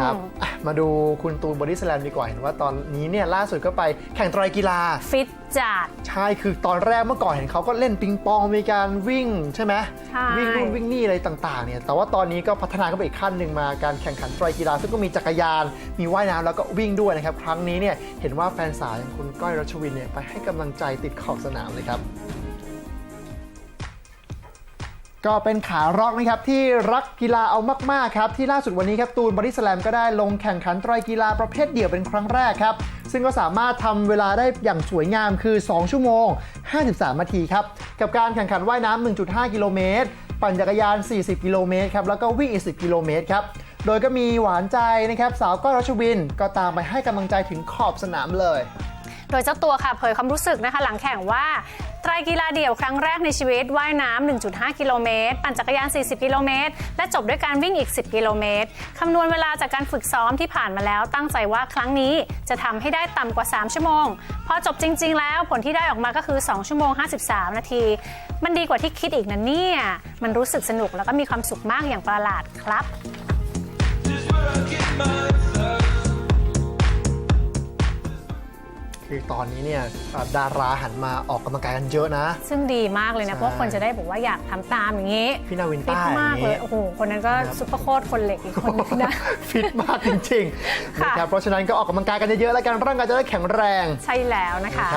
ครับอะมาดูคุณตูนบอดี้สแลมดีกว่าเห็นว่าตอนนี้เนี่ยล่าสุดก็ไปแข่งไตรกีฬาฟิตจัดใช่คือตอนแรกเมื่อก่อนเห็นเขาก็เล่นปิงปองมีการวิ่งใช่ไหมใช่วิ่งนู่นวิ่งนี่อะไรต่างๆเนี่ยแต่ว่าตอนนี้ก็พัฒนาขึ้นไปอีกขั้นหนึ่งมาการแข่งขันไตรกีฬา ซึ่งก็มีจักรยาน มีว่ายน้ำแล้วก็วิ่งด้วยนะครับครั้งนี้เนี่ยเห็นว่าแฟนสาวอย่างคุณก้อยรัชวินเนี่ยไปให้กำลังใจติดขอบสนามเลยครับ ก็เป็นขาร็อกนะครับที่รักกีฬาเอามากๆครับที่ล่าสุดวันนี้ครับตูนบอดี้สแลมก็ได้ลงแข่งขันไตรกีฬาประเภทเดี่ยวเป็นครั้งแรกครับ ซึ่งก็สามารถทำเวลาได้อย่างสวยงามคือ 2 ชั่วโมง 53 นาทีครับ กับการแข่งขันว่ายน้ำ1.5 กิโลเมตร ปั่นจักรยาน 40 กิโลเมตรครับแล้วก็วิ่งอีก 10 กิโลเมตรครับโดยก็มีหวานใจนะครับสาวก้อยรัชวิน ก็ตามไปให้กำลังใจถึงขอบสนามเลย ดยเจ้าตัวค่ะเผยความรู้สึกนะคะ หลังแข่งว่าไตรกีฬาเดี่ยวครั้งแรกในชีวิตว่ายน้ำ 1.5 กิโลเมตร ปั่นจักรยาน 40 กิโลเมตร และจบด้วยการวิ่งอีก 10 กิโลเมตร คำนวณเวลาจากการฝึกซ้อมที่ผ่านมาแล้วตั้งใจว่าครั้งนี้จะทำให้ได้ต่ำกว่า 3 ชั่วโมง พอจบจริง ๆ แล้วผลที่ได้ออกมาก็คือ 2 ชั่วโมง 53 นาที มันดีกว่าที่คิดอีกนะเนี่ย มันรู้สึกสนุกแล้วก็มีความสุขมากอย่างประหลาดครับ คือตอนนี้เนี่ยอ่าดาราหันมาออกกำลังกายกันเยอะนะ ซึ่งดีมากเลยนะ ใช่ เพราะคนจะได้บอกว่าอยากทำตามอย่างนี้พี่นาวินฟิตต้าอย่ามากงเลนี้ ย โอ้โห คนนั้นก็ซุปเปอร์โคตรคนเหล็กอีกคนนึงนะ ฟิตมากจริงๆค่ะ นะครับเพราะฉะนั้นก็ออกกำลังกายกันเยอะๆแล้วกันร่างกายจะได้แข็งแรง ใช่แล้วนะคะ